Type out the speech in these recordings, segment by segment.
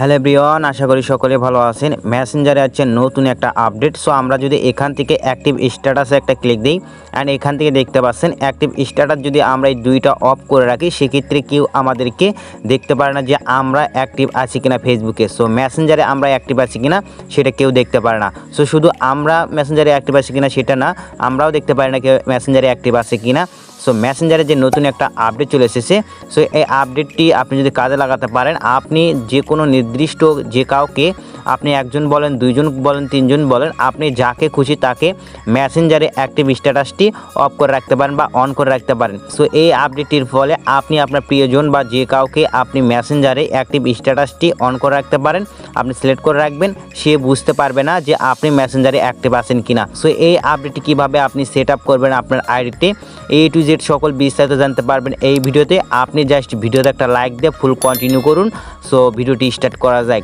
Hello Brian আশা করি সকলে ভালো আছেন। মেসেঞ্জারে আছে নতুন একটা আপডেট সো আমরা যদি এখান থেকে অ্যাক্টিভ স্ট্যাটাসে একটা ক্লিক দিই অ্যান্ড এখান থেকে দেখতে পাচ্ছেন অ্যাক্টিভ স্ট্যাটাস যদি আমরা এই দুইটা অফ করে রাখি, সেক্ষেত্রে কেউ আমাদেরকে দেখতে পারে না যে আমরা অ্যাক্টিভ আছি কিনা ফেসবুকে সো মেসেঞ্জারে আমরা অ্যাক্টিভ আছি কিনা, সেটা কেউ দেখতে পারে না। সো শুধু আমরা মেসেঞ্জারে অ্যাক্টিভ আছি কিনা, সেটা না, আমরাও দেখতে পারি না কেউ মেসেঞ্জারে অ্যাক্টিভ আছে কিনা। সো মেসেঞ্জারে যে নতুন একটা আপডেট চলে এসেছে সো এই আপডেটটি আপনি যদি কাজে লাগাতে পারেন, আপনি যে কোনো নির্দিষ্ট যে কাউকে আপনি একজন বলেন, দুইজন বলেন, তিনজন বলেন, আপনি যাকে খুশি তাকে মেসেঞ্জারে অ্যাক্টিভ স্ট্যাটাসটি অফ করে রাখতে পারেন বা অন করে রাখতে পারেন। সো এই আপডেটটির ফলে আপনি আপনার প্রিয়জন বা যে কাউকে আপনি মেসেঞ্জারে অ্যাক্টিভ স্ট্যাটাসটি অন করে রাখতে পারেন, আপনি সিলেক্ট করে রাখবেন, সে বুঝতে পারবে না যে আপনি মেসেঞ্জারে অ্যাক্টিভ আছেন কিনা। সো এই আপডেটটি কীভাবে আপনি সেট আপ করবেন আপনার আইডিতে এ টু জেড সকল বিস্তারিত জানতে পারবেন এই ভিডিওতে। আপনি জাস্ট ভিডিওতে একটা লাইক দিয়ে ফুল কন্টিনিউ করুন। সো ভিডিওটি স্টার্ট করা যায়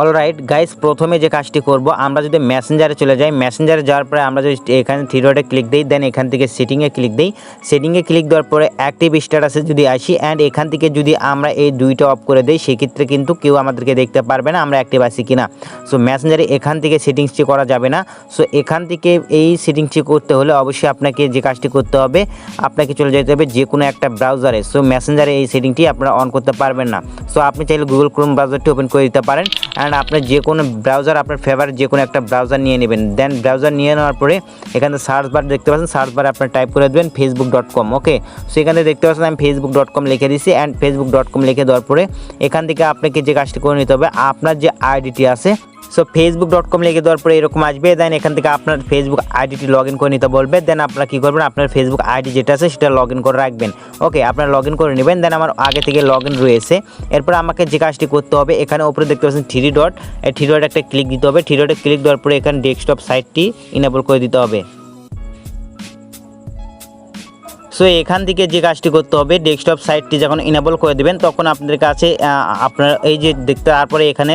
অলরাইট গাইস প্রথমে যে কাজটি করব, আমরা যদি মেসেঞ্জারে চলে যাই মেসেঞ্জারে যাওয়ার পরে আমরা যদি এখানে থ্রি ডটে ক্লিক দিই দেন এখান থেকে সেটিংয়ে ক্লিক দিই। সেটিংয়ে ক্লিক দেওয়ার পরে অ্যাক্টিভ স্ট্যাটাসে যদি আসি অ্যান্ড এখান থেকে যদি আমরা এই দুইটা অফ করে দিই, সেক্ষেত্রে কিন্তু কেউ আমাদেরকে দেখতে পারবে না আমরা অ্যাক্টিভ আছি কিনা। সো মেসেঞ্জারে এখান থেকে সেটিংসটি করা যাবে না। সো এখান থেকে এই সেটিংসটি করতে হলে অবশ্যই আপনাকে যে কাজটি করতে হবে, আপনাকে চলে যেতে হবে যে কোনো একটা ব্রাউজারে সো মেসেঞ্জারে এই সেটিংটি আপনারা অন করতে পারবেন না। সো আপনি চাইলে গুগল ক্রোম ব্রাউজারটি ওপেন করে দিতে পারেন। অ্যান্ড আপনি যে কোনো ব্রাউজার আপনার ফেভারিট যে কোনো একটা ব্রাউজার নিয়ে নেবেন। দেন ব্রাউজার নিয়ে নেওয়ার পরে এখানে সার্চ বার দেখতে পাচ্ছেন। সার্চ বারে আপনার টাইপ করে দেবেন Facebook dot com okay so এখানে দেখতে পাচ্ছেন আমি ফেসবুক ডট কম লিখে দিয়েছি। অ্যান্ড ফেসবুক ডট কম লিখে দেওয়ার পরে এখান থেকে আপনাকে যে কাজটি করে নিতে হবে, আপনার যে আইডিটি আছে সো ফেসবুক ডট কম লিখে দেওয়ার পরে এরকম আসবে। দেন এখান থেকে আপনার ফেসবুক আইডিটি লগ ইন করে নিতে বলবে। দেন আপনারা কী করবেন? আপনার ফেসবুক আইডি যেটা আছে, সেটা লগ ইন করে রাখবেন। ওকে আপনারা লগ ইন করে নেবেন। দেন আমার আগে থেকে লগ ইন রয়েছে। এরপর আমাকে যে কাজটি করতে হবে, এখানে ওপরে দেখতে পাচ্ছেন থ্রি ডট এই থ্রি ডট একটা ক্লিক দিতে হবে। থ্রি ডটে ক্লিক দেওয়ার পরে এখানে ডেস্কটপ সাইটটি ইনেবল করে দিতে হবে। সো এখান থেকে যে কাজটি করতে হবে ডেস্কটপ সাইটটি যখন ইনেবল করে দেবেন, তখন আপনাদের কাছে আপনার এই যে দেখতে, তারপরে এখানে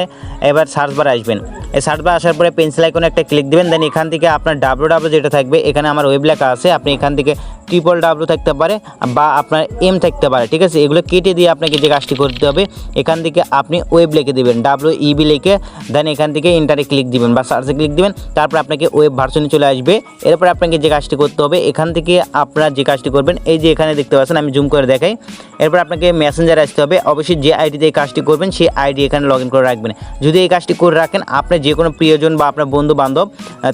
এবার সার্চ বার আসবেন। এই সার্চ বার আসার পরে পেন্সিল আইকনে একটা ক্লিক দেবেন দেন এখান থেকে আপনার ডাব্লু ডাব্লু যেটা থাকবে, এখানে আমার ওয়েব লেখা আছে, আপনি এখান থেকে ট্রিপল ডাব্লু থাকতে পারে, বা আপনার এম থাকতে পারে, ঠিক আছে? এগুলো কেটে দিয়ে আপনাকে যে কাজটি করতে হবে, এখান থেকে আপনি ওয়েব লিখে দেবেন ডাব্লু ইবি লিখে দেন এখান থেকে ইন্টারে ক্লিক দিবেন, বা সার্চে ক্লিক দিবেন, তারপর আপনাকে ওয়েব ভার্সনে চলে আসবে। এরপর আপনাকে যে কাজটি করতে হবে, এখান থেকে আপনার যে কাজটি করবেন এই যে এখানে দেখতে পাচ্ছেন, আমি জুম করে দেখাই। এরপর আপনাকে মেসেঞ্জারে আসতে হবে। অবশ্যই যে আইডিতে এই কাজটি করবেন, সেই আইডি এখানে লগ করে রাখবেন। যদি এই কাজটি করে রাখেন আপনার যে কোনো প্রিয়জন বা আপনার বন্ধু বান্ধব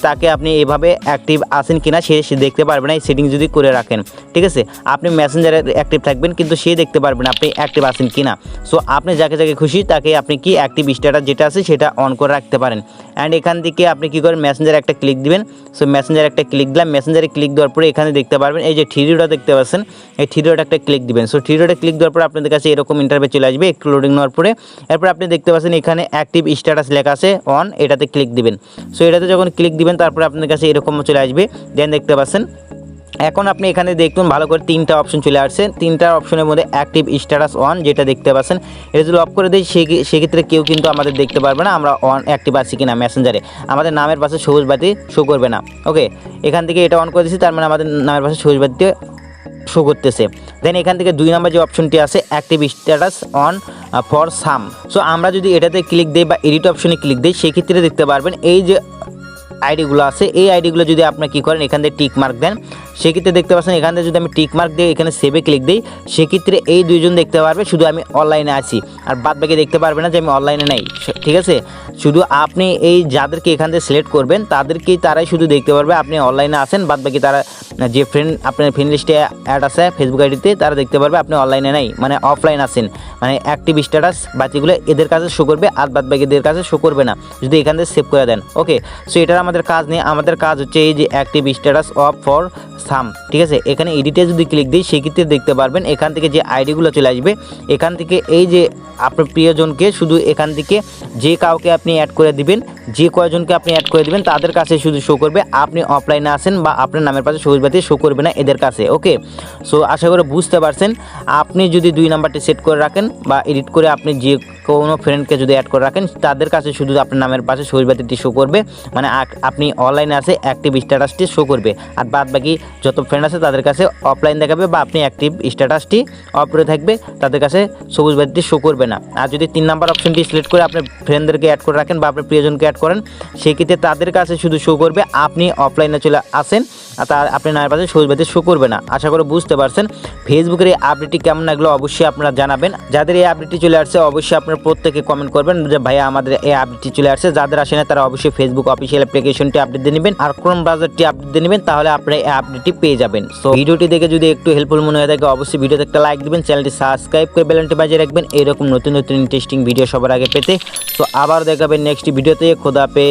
তাকে আপনি এভাবে অ্যাক্টিভ আছেন কিনা, সে সে দেখতে পারবে না। এই সেটিং যদি করে রাখেন, ঠিক আছে? আপনি মেসেঞ্জারে অ্যাক্টিভ থাকবেন, কিন্তু সে দেখতে পারবে না আপনি অ্যাক্টিভ আছেন কিনা। সো আপনি যাকে যাকে খুশি, তাকে আপনি কি অ্যাক্টিভ স্ট্যাটাস যেটা আছে, সেটা অন করে রাখতে পারেন। অ্যান্ড এখান থেকে আপনি কী করেন মেসেঞ্জারে একটা ক্লিক দিবেন। সো মেসেঞ্জারে একটা ক্লিক দিলাম। মেসেঞ্জারে ক্লিক দেওয়ার পরে এখানে দেখতে পারবেন, এই যে থ্রি দেখতে পাচ্ছেন, এই থ্রি ডট একটা ক্লিক দিবেন। সো থ্রি ডটে ক্লিক দেওয়ার পরে আপনাদের কাছে এরকম ইন্টারভে চলে আসবে, একটু লোডিং নেওয়ার পরে। এরপর আপনি দেখতে পাচ্ছেন এখানে অ্যাক্টিভ স্ট্যাটাস লেখা আছে অন এটাতে ক্লিক দিবেন। সো এটাতে যখন ক্লিক দিবেন, তারপরে আপনাদের কাছে এরকম চলে আসবে। দেন দেখতে পাচ্ছেন, এখন আপনি এখানে দেখুন ভালো করে তিনটা অপশন চলে আসছে। তিনটা অপশনের মধ্যে অ্যাক্টিভ স্ট্যাটাস অন যেটা দেখতে পাচ্ছেন, এটা যদি অফ করে দিই সেক্ষেত্রে কেউ কিন্তু আমাদের দেখতে পারবে না, আমরা অন অ্যাক্টিভ আছি কিনা মেসেঞ্জারে আমাদের নামের পাশে সবুজ বাতি শো করবে না। ওকে এখান থেকে এটা অন করে দিচ্ছি তার মানে আমাদের নামের পাশে সবুজ বাতিতে শো করতেছে। দেন এখান থেকে দুই নাম্বার যে অপশনটি আছে active status on for some so আমরা যদি এটাতে ক্লিক দিই বা এডিট অপশনে ক্লিক দিই, সেক্ষেত্রে দেখতে পারবেন এই যে আইডিগুলো আছে, এই আইডিগুলো যদি আপনি কী করেন, এখান থেকে টিক মার্ক দেন। সেক্ষেত্রে দেখতে পাচ্ছেন, এখান থেকে যদি আমি টিক মার্ক দিই এখানে সেভে ক্লিক দিই, সেক্ষেত্রে এই দুইজন দেখতে পারবে, শুধু আমি অনলাইনে আছি। আর বাদ বাকি দেখতে পারবে না যে আমি অনলাইনে নেই। ঠিক আছে? শুধু আপনি এই যাদেরকে এখান থেকে সিলেক্ট করবেন, তাদেরকেই তারাই শুধু দেখতে পারবে আপনি অনলাইনে আসেন বাদ বাকি তারা যে ফ্রেন্ড আপনার ফ্রেন্ড লিস্টে অ্যাড আছে ফেসবুক আইডিতে তারা দেখতে পারবে আপনি অনলাইনে নাই মানে অফলাইন আসেন মানে অ্যাক্টিভ স্ট্যাটাস বাকিগুলো এদের কাছে শো করবে, আর বাদ বাকিদের কাছে শো করবে না। যদি এখান থেকে সেভ করে দেন ওকে সো এটার আমাদের কাজ নেই। আমাদের কাজ হচ্ছে এই যে active status off for some, ঠিক আছে? এখানে এডিটে যদি ক্লিক দিই, সেক্ষেত্রে দেখতে পারবেন এখান থেকে যে আইডিগুলো চলে আসবে, এখান থেকে এই যে আপনার প্রিয়জনকে শুধু এখান থেকে যে কাউকে আপনি অ্যাড করে দিবেন যে কয়জনকে আপনি অ্যাড করে দিবেন, তাদের কাছে শুধু শো করবে। আপনি অফলাইনে আসেন বা আপনার নামের পাশে সবুজ বাতি শো করবে না এদের কাছে ওকে সো আশা করি বুঝতে পারছেন। আপনি যদি দুই নাম্বারটি সেট করে রাখেন বা এডিট করে আপনি যে কোনো ফ্রেন্ডকে যদি অ্যাড করে রাখেন, তাদের কাছে শুধু আপনার নামের পাশে সবুজ বাতিটি শো করবে। মানে আপনি অনলাইনে আসে অ্যাক্টিভ স্ট্যাটাসটি শো করবে। আর বাদ বাকি যত ফ্রেন্ড আছে, তাদের কাছে অফলাইন দেখাবে বা আপনি অ্যাক্টিভ স্ট্যাটাসটি অফ করে থাকবে, তাদের কাছে সবুজ বাতিটি শো করবে না। আর যদি তিন নাম্বার অপশনটি সিলেক্ট করে আপনার ফ্রেন্ডদেরকে অ্যাড করে রাখেন বা আপনার প্রিয়জনকে অ্যাড করেন, সেক্ষেত্রে তাদের কাছে শুধু শো করবে, আপনি অফলাইনে চলে আসেন, আর তার আপনি নামের পাশে সবুজ শো করবে না। আশা করি বুঝতে পারছেন। ফেসবুকের এই আপডেটটি কেমন লাগল অবশ্যই আপনারা জানাবেন। যাদের এই আপডেটটি চলে আসছে, অবশ্যই আপনারা প্রত্যেকে কমেন্ট করবেন যে, ভাইয়া, আমাদের এই আপডেটটি চলে আসছে। যাদের আসে না, তারা অবশ্যই ফেসবুক অফিসিয়াল অ্যাপ্লিকেশনটি আপডেট দিয়ে নেবেন, আর ক্রোম ব্রাউজারটি আপডেট দিয়ে নেবেন, তাহলে আপনারা এই আপডেটটি পেয়ে যাবেন। সো ভিডিওটি দেখে যদি একটু হেল্পফুল মনে হয়ে থাকে অবশ্যই ভিডিওতে একটা লাইক দিবেন, চ্যানেলটি সাবস্ক্রাইব করে বেলনটি বাজিয়ে রাখবেন। এরকম নতুন নতুন ইন্টারেস্টিং ভিডিও সবার আগে পেতে। সো আবার দেখাবেন নেক্সট ভিডিওতে খোদা পে